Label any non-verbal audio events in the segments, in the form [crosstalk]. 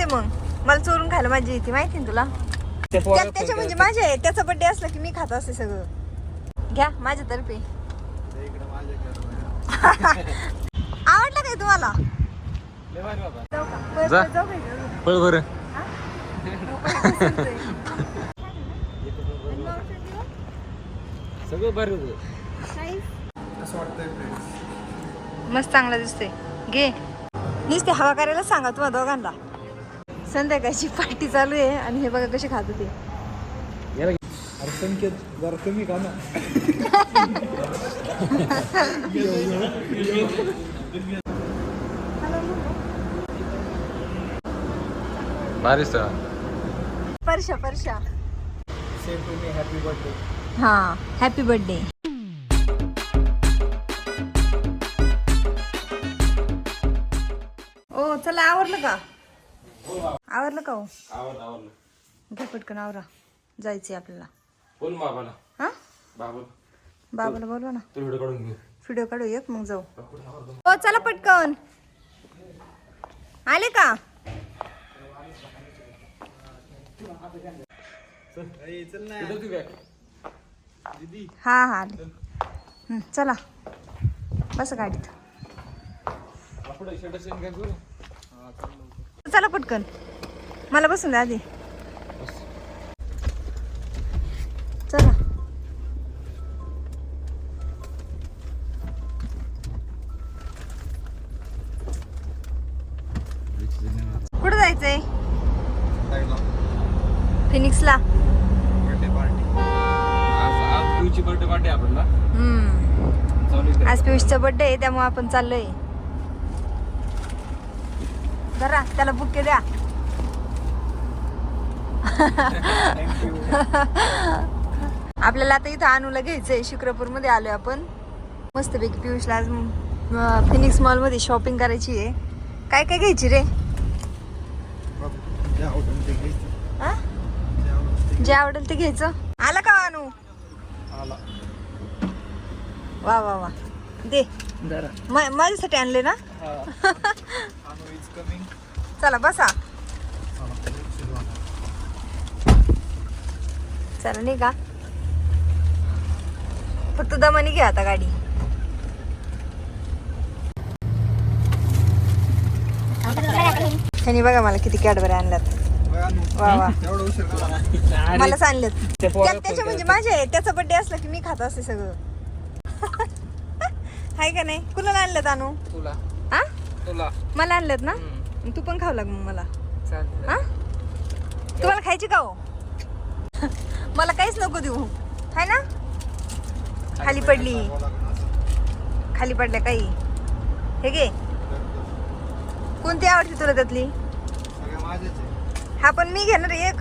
दे मग. मला चोरून खायला मजा येते माहिती ना तुला? त्या- त्याच्या म्हणजे माझे आहे. त्याचा बर्थडे असला की मी खात असते सगळं. घ्या माझ्यातर्फे. [laughs] आवडलं काय तुम्हाला? जाऊ का? जा. जाऊ? पळ बरं? सगळं बरं? मस्त चांगला दिसते घे. नुसते हवा करायला सांगा तुम्हाला दोघांना. संध्याकाळची पार्टी चालू आहे आणि हे बघा कसे खात होते. अरे संकेत जरा कमी का ना. भारी स्थळ परशा Parsha. Same to me happy birthday हा हॅपी बर्थडे ओ चला आवरलं का? आवरलं का हो? घ्या पटकन आवरा. जायचंय आपल्याला. बोल बाबाला. हा? बाबा बाबाला बोलवा ना. तू व्हिडिओ काढून घे. व्हिडिओ काढू एक मग जाऊ. हो चला पटकन. आले का? हा हा आले. हं, चला. बस गाडीत. चला पटकन. मला बसून द्या आधी. चला. कुठं जायचंय? फिनिक्सला आज पियुषचा बर्थडे आहे त्यामुळे आपण चाललोय. जरा त्याला बुके द्या. आपल्याला आता इथं अनुला घ्यायचंय शिक्रपूरमध्ये आलोय आपण. मस्तपैकी पियुषला आज फिनिक्स मॉलमध्ये शॉपिंग करायची आहे. काय काय घ्यायची रे? जे आवडेल ते घ्यायचं. आला का अनु? वा वा वा. दे. म- माझ्यासाठी आणले ना? [laughs] चला बसा. चला नाही का फक्त दमानी घ्या आता गाडी. ह्यानी बघा मला किती कॅडबऱ्या आणल्यात. वा वा. मलाच आणल्यात त्या- त्याच्या म्हणजे माझे आहे. त्याचा बर्थडे असला की मी खात असते सगळं. हाय का नाही? कुणाला आणल्यात आणू तुला. हा? तुला. मला आणल्यात ना? तू पण खाऊ लाग मग मला. हा? तुम्हाला खायची का हो? [laughs] मला काहीच नको देऊ. हाय ना? खाली पडली खाली पडल्या काही. हे घे. कोणती आवडते तुला त्यातली? आहे. हा पण मी घेणार आहे एक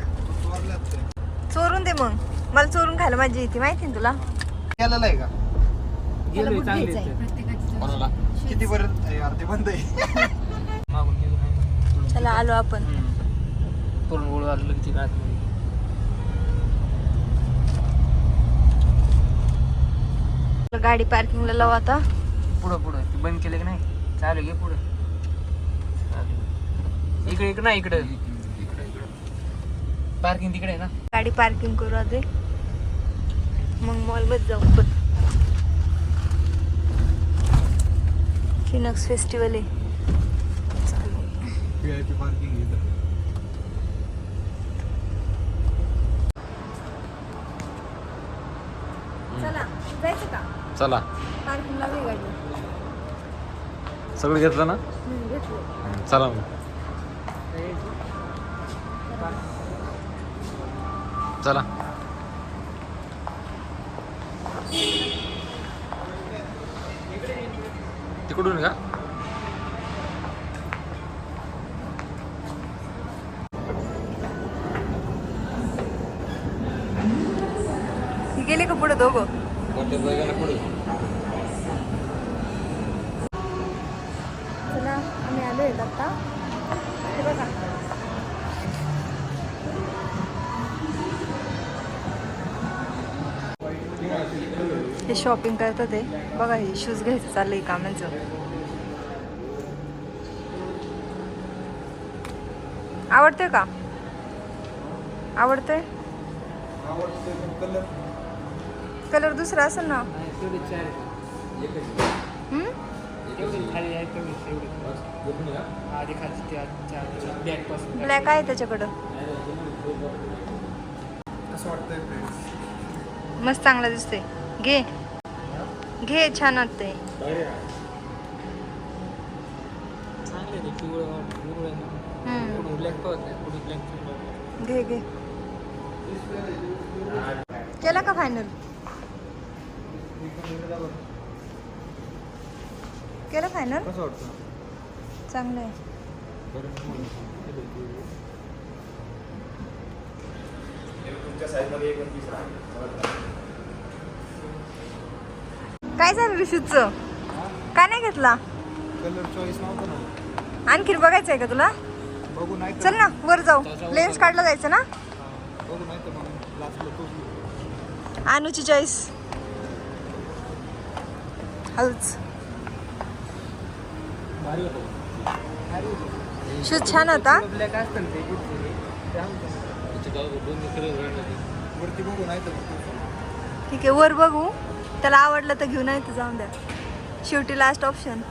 चोरून दे मग. मला चोरून खायला मजा येते. माहिती ना तुला? आहे का? त्याला बुट. कोणाला? किती पर्यंत यार ते बंद आहे. मागून गेलो चला आलो आपण. पूर्ण गोळ आलं रात गाडी पार्किंगला लावू आता. पुढं पुढं. ते बंद केलं की नाही? चालू घे पुढं. चालू. इकडे इकडे नाही इकडे. पार्किंग तिकडे आहे ना? गाडी पार्किंग करू आधी. मग मॉलमध्ये जाऊ. पण फिनक्स फेस्टिवल आहे. चला जायचं का? चला. पार्किंगला वेग गाडी सगळं घेतलं ना? घेतलं. चला मग. चला. तिकडून का ही गेले का पुढे दोघं? चला आम्ही आलो आहेत आता. हे शॉपिंग करतात ते बघा हे शूज घ्यायचं चाललंय कामाचं. आवडते का? आवडते कलर दुसरा असेल ना? ब्लॅक आहे त्याच्याकडं. मस्त चांगला दिसते घे. घे छान वाटते घे घे. केला का फायनल केलं फायनल चांगलं आहे. काय झालं ऋषूचं? का नाही घेतला? कलर चॉईस नव्हतं ना. आणखीन बघायचं आहे का तुला? बघू नाही तर चल ना वर जाऊ. लेन्स काढला जायचं ना? बघू नाही तर मग लास्टला तोच अनुची चॉईस हळूच. शूज छान होता. ब्लॅक असतं ना ते घेतलेले. ते आमचं. वरती बघू नाही तर मग तोच. ठीक आहे वर बघू. त्याला आवडलं तर घेऊ नाही तर जाऊन द्या शेवटी लास्ट ऑप्शन?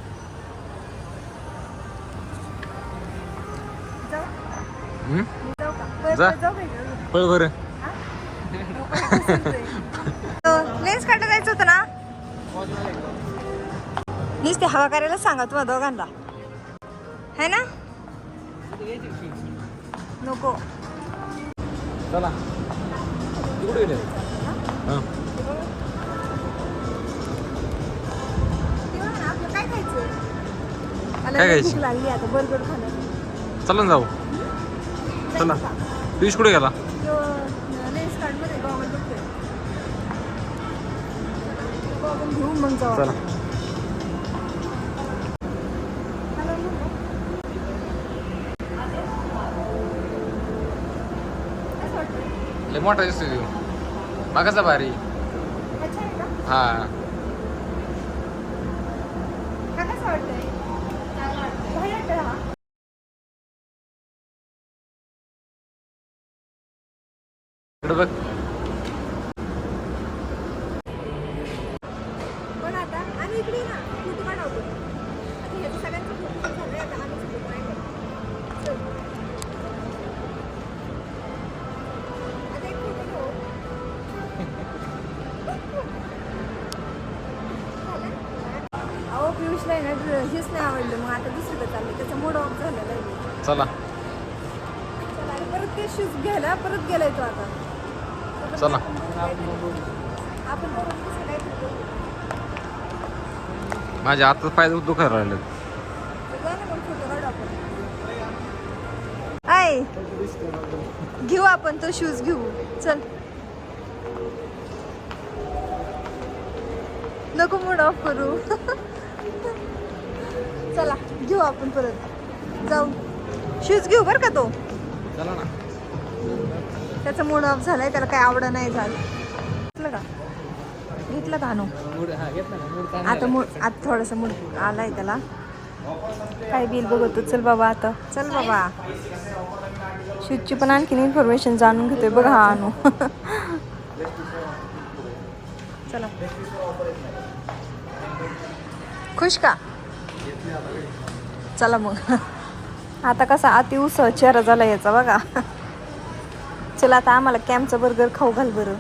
पळ बरं. लेन्स काढलं जायचं होतं ना? हवा करायला सांगा तुम्हाला दोघांना. है ना? नको. चला. काय खायचं? भूक लागली आता बर्गर खाणं चला ना जाऊ. चला. पियुष कुठे गेला? चला. मोठा दिसतोय तू. मागाचा भारी. हा. हेच नाही आवडलं. मग आता दुसरीकडे चाललं त्याचा मूड ऑफ झालेला आहे. चला. आणि परत ते शूज घ्यायला परत गेलाय तो आता. चला. आपण काय माझ्या आता पाय दुखायला राहिले आय घेऊ आपण तो शूज घेऊ. चल. नको मूड ऑफ करू. चला घेऊ आपण परत. जाऊ. शूज घेऊ बरं का तो? चला ना. त्याचा मूड ऑफ झालाय त्याला काही आवड नाही झालं. का घेतलं का आता मूड आता थोडंसं मूड आलाय त्याला. काय बिल बघतो चल बाबा आता. चल बाबा. शूजची पण आणखीन इन्फॉर्मेशन जाणून घेतोय बघा हा आणू चला. खुश का? चला मग. आता कसा अति उत्सव चेहरा झाला याचा बघा. चला आता आम्हाला कॅम्पचा बर्गर खाऊ घाल बरं.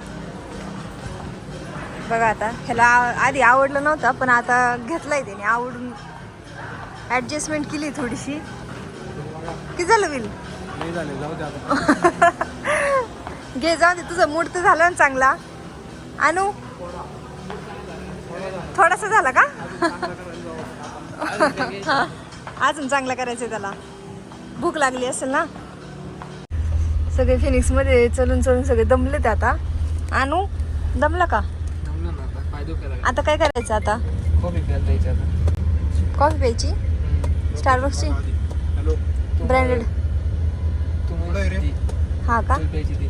बघा आता. ह्याला आधी आवडलं नव्हतं पण आता घेतलाय त्याने. आवडून ॲडजस्टमेंट केली थोडीशी. किती झालं बिल? [laughs] घे जाऊ दे तुझा मूड तर झाला ना चांगला. आणू थोडासा झाला का? [laughs] अजून चांगला करायचं त्याला. भूक लागली असेल ना? सगळे फिनिक्समध्ये चलून चलून सगळे दमले ते आता. आणू दमला का? आता काय करायचं आता? कॉफी प्यायला जायचं आता. कॉफी प्यायची? स्टारबक्सची ब्रँडेड आहे हा का? तू प्यायची ती.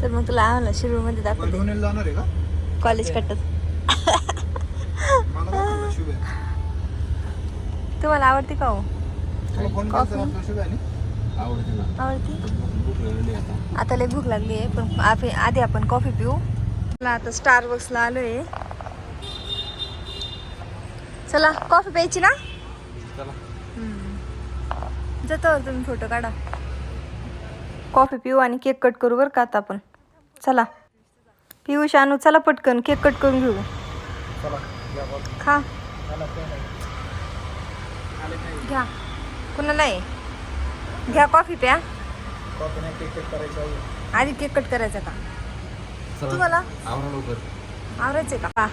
चल मग तुला आम्हाला शिरूरमध्ये दाखव लोणेला जाणार आहे का? कॉलेज कटत. मला शुभ आहे तुम्हाला आवडते का हो? तुला फोन कॉफी? करतो शुभ आहे आवडते ना. आवडती? आता. लय भूक लागली आहे पण आपे- आधी आपण कॉफी पिऊ. मला आता स्टार बक्सला आलोय. चला कॉफी प्यायची ना. जातो तुम्ही फोटो काढा. कॉफी पिऊ आणि केक कट करू बरं का आता आपण. चला. पिऊ शानू चला पटकन केक कट करून घेऊ. खा. घ्या. कुणाला आहे घ्या कॉफी प्या. नाही. आधी केक कट करायचा का? तुम्हाला? आवरायचे का?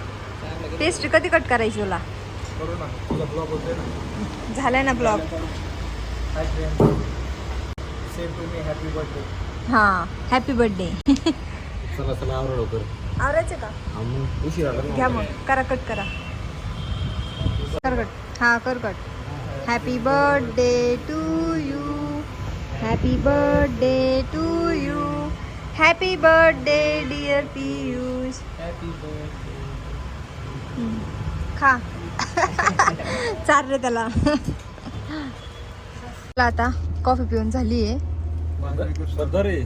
पेस्ट्री कधी कट करायची तुला? करू ना. तुझा ब्लॉग होते ना. झालाय ना blog? Hi friend same to me happy birthday हां हॅपी बर्थडे चला चला आवरा लवकर. आवरायचे का? उशीर आला. घ्या मग. करा कट करा. कर कट. हां कर cut. Happy birthday to you happy birthday to you happy birthday dear Piyush happy birthday खा [laughs] चार रे त्याला. आता कॉफी पिऊन झाली आहे.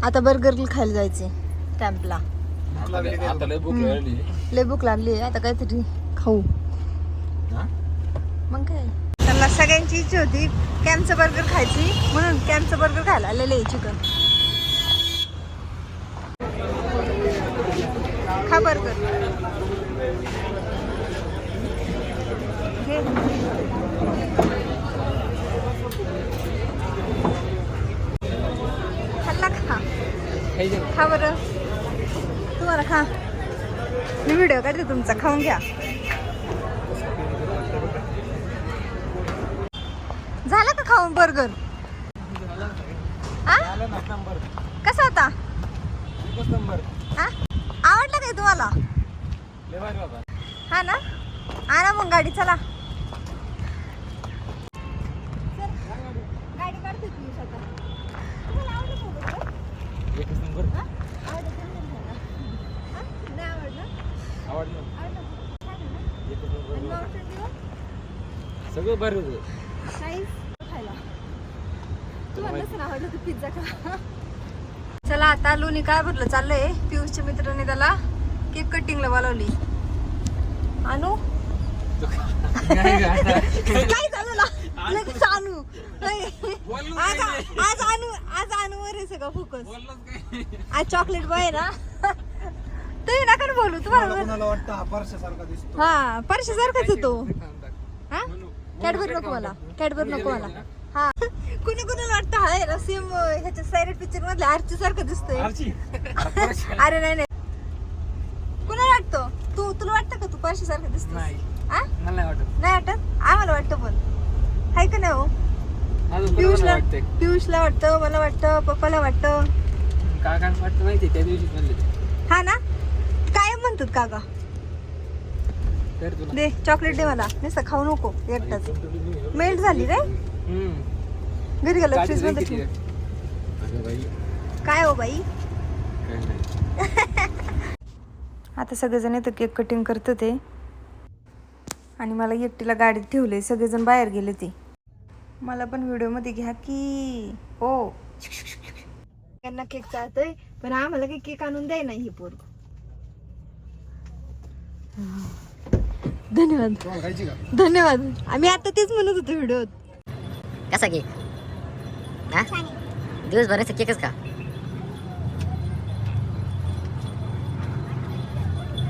आता बर्गर खायला जायचे लय- लय भूक लागली आता काहीतरी खाऊ. हा? मग काय? त्याला सगळ्यांची इच्छा होती कॅम्पचं बर्गर खायची. म्हणून कॅम्पचं बर्गर खायला आलेले चिकन खा बर्गर घे. खाल्ला खा खा बरं. तुम्हाला खा. मी व्हिडिओ काढते तुमचा. खाऊन घ्या. झाला का खाऊन बर्गर कसा होता? आवडला काय तुम्हाला? हा ना? आणा मग गाडी चला गाडी काढते तुम्ही स्वतः. तुम्हाला आवडलं का burger? एकच नंबर हा? आवडलं का नाही तुम्हाला? हा? नाही आवडलं? आवडलं आवडलं का? छान आहे ना? एकच नंबर आणि Mountain Dew? सगळं भारी होतं. चला आता लोणी काय भरलं? चाललंय. पियुषच्या मित्राने त्याला केक कटिंगला बोलावली. आणू काय झालं लगेच आणू. आज आणू आज आणू वर आहे सगळं फोकस आज चॉकलेट बॉय ना? तुम्ही नका ना बोलू तुम्हाला कोणाला वाटतं हा परशासारखा दिसतो? हा परशासारखाच आहे तो हा? कॅडबर नको मला कॅडबर नको मला हा. [laughs] कुणी कुणाला वाटतं हा आहे ना सेम ह्याच्या सायरेट पिक्चर मधल्या आरची सारखं दिसतोय? [laughs] अरे नाही नाही. कुणाला वाटतं? तू तुला वाटतं का तू परशी सारखं दिसतो नाही. हा? मला नाही वाटत. नाही वाटत? आम्हाला वाटतं पण. हाय का नाही हो? अजून कोणाला पियुषला वाटतंय? पियुषला वाटतं मला वाटतं पप्पाला वाटतं. काकांना वाटतं माहिती त्या दिवशी म्हणले ते. हा ना? म्हणतात काका. दे चॉकलेट दे मला. नुसतं खाऊ नको एकटाच. मेल्ट झाली रे. घरी गेलं फ्रीज नाही मध्ये काय हो बाई? काय नाही. [laughs] आता सगळेजण येतं केक कटिंग करतं ते आणि मला एकटीला गाडीत ठेवले सगळेजण बाहेर गेले ते. मला पण व्हिडिओमध्ये घ्या की. हो. त्यांना केक चालतोय पण आम्हाला काही केक आणून द्याय नाही हे पोर धन्यवाद. धन्यवाद. आम्ही आता तेच म्हणत होतो व्हिडिओत. कसा केक हा? दिवसभराचा केकच का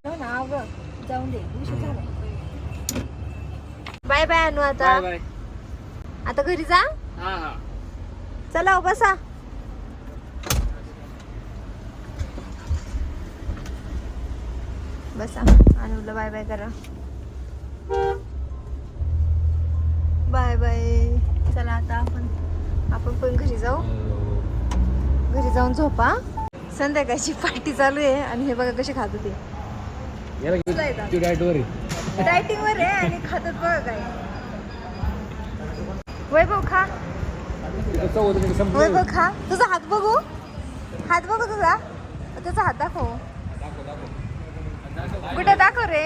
हो जाऊन दे बाय बाय अनु आता. Bye bye. आता घरी जा. हा हा. चला हो, बसा. बसा. अनुला बाय बाय करा. Bye bye. चला आता आपण आपण पण घरी जाऊ. घरी जाऊन झोपा. संध्याकाळची पार्टी चालू आहे आणि हे बघा कसे खात होते. डायटिंग वर आहे आणि खातात बघा काय. वैभव खा. वैभव खा. तुझा हात बघू. हात बघू तुझा. तुझा हात दाखव. कुठे दाखव रे?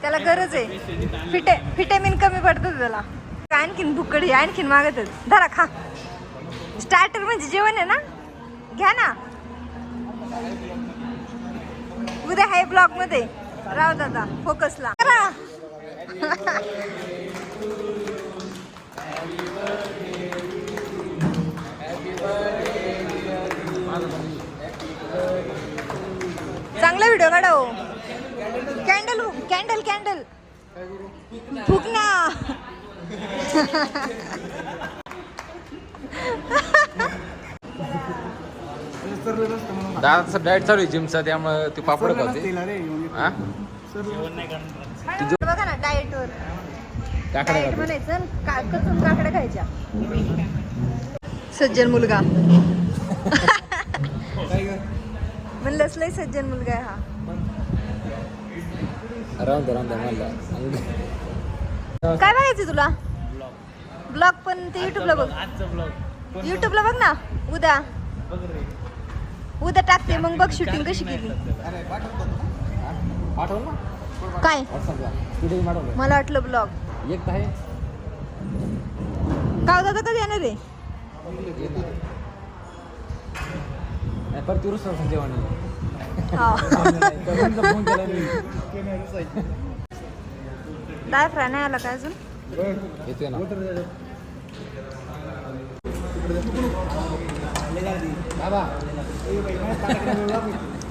त्याला गरज आहे. फिटे फिटेमिन कमी पडतं त्याला. आणखीन भुकडी आणखीन मागतच. धरा खा. स्टार्टर म्हणजे जेवण आहे ना? घ्या ना. उद्या हाय ब्लॉगमध्ये राव दादा फोकसला [laughs] करा चांगला व्हिडिओ काढा हो कॅन्डल कॅन्डल कॅन्डल फुक ना दादाचं डाएट चालू आहे जिमचा त्यामुळे ते पापड खाते. बघा ना डाएट वर काकडा डाएट म्हणायचं का कचून काकड्या खायच्या. सज्जन मुलगा. म्हणलंच लय सज्जन मुलगा आहे हा. राहून दे राहून दे मला. काय बघायचं तुला? ब्लॉग पण ते युट्यूबला बघ. आजचा ब्लॉग. युट्यूबला बघ ना उद्या. उद्या टाकते मग बघ शूटिंग कशी केली. काय? मला वाटलं ब्लॉग. एक आहे. का दादा कधी येणार आहे? परत तिरूच काय फ्राय नाही आला काय अजून येतोय ना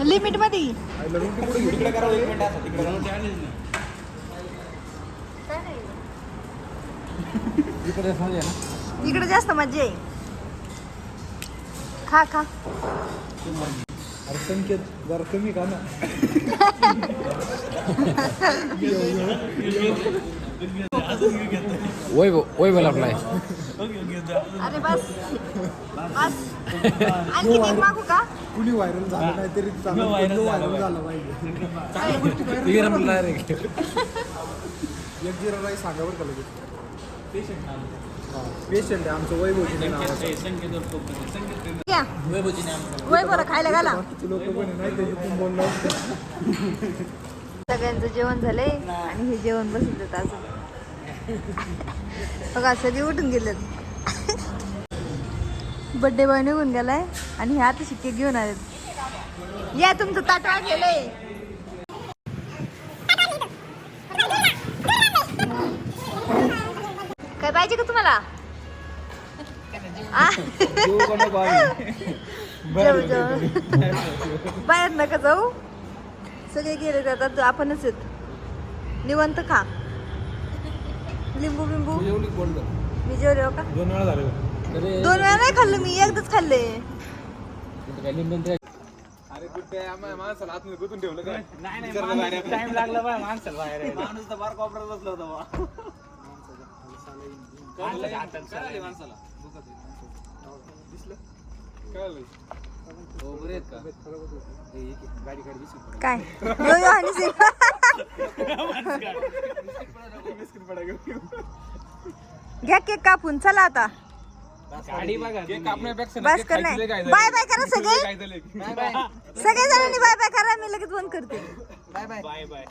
लिमिटमध्ये इकडे इकडे जास्त मजा आहे खा खा. अरे संकेत जरा कमी का ना. वैभव वैभव अरे बस. बस. आणखी एक मागू का? कुणी व्हायरल झालं नाही तरी चांगलं व्हायरल झालं पाहिजे. एक जिरा राईस सांगा बरं का लगेच. पेशंट आहे आमचं वैभवजी क्या? घ्या वैभवला खायला घाला. सगळ्यांचं जेवण झालंय आणि हे जेवण बसून देत अजून. बघा सगळी उठून गेलेत. बड्डे बॉय निघून गेलाय आणि हे आता शिक्के घेऊन आलेत. या तुमचं ताट गेलंय काय पाहिजे का तुम्हाला? बाहेर नका जाऊ. सगळे गेले जातात आपणच येत निवंत खा. लिंबू बिंबू. मी जेवले हो का? दोन वेळा झालं. दोन वेळा नाही खाल्लं मी एकदाच खाल्ले. अरे कुठे माणसाला आतमध्ये गुतून ठेवलं काय नाही टाइम लागला बाय माणसाला बाहेर यायला. माणूस तर बार कॉपरात बसला होता माणसाच्या हातात चाललंय. माणसाला? काय घेऊन घ्या केक कापून चला आता. गाडी बघा केक कापण्यापेक्षा बस कर नाही. बाय बाय करा सगळे. सगळे जणांनी बाय बाय करा मी लगेच बंद करते. Bye bye. Bye bye.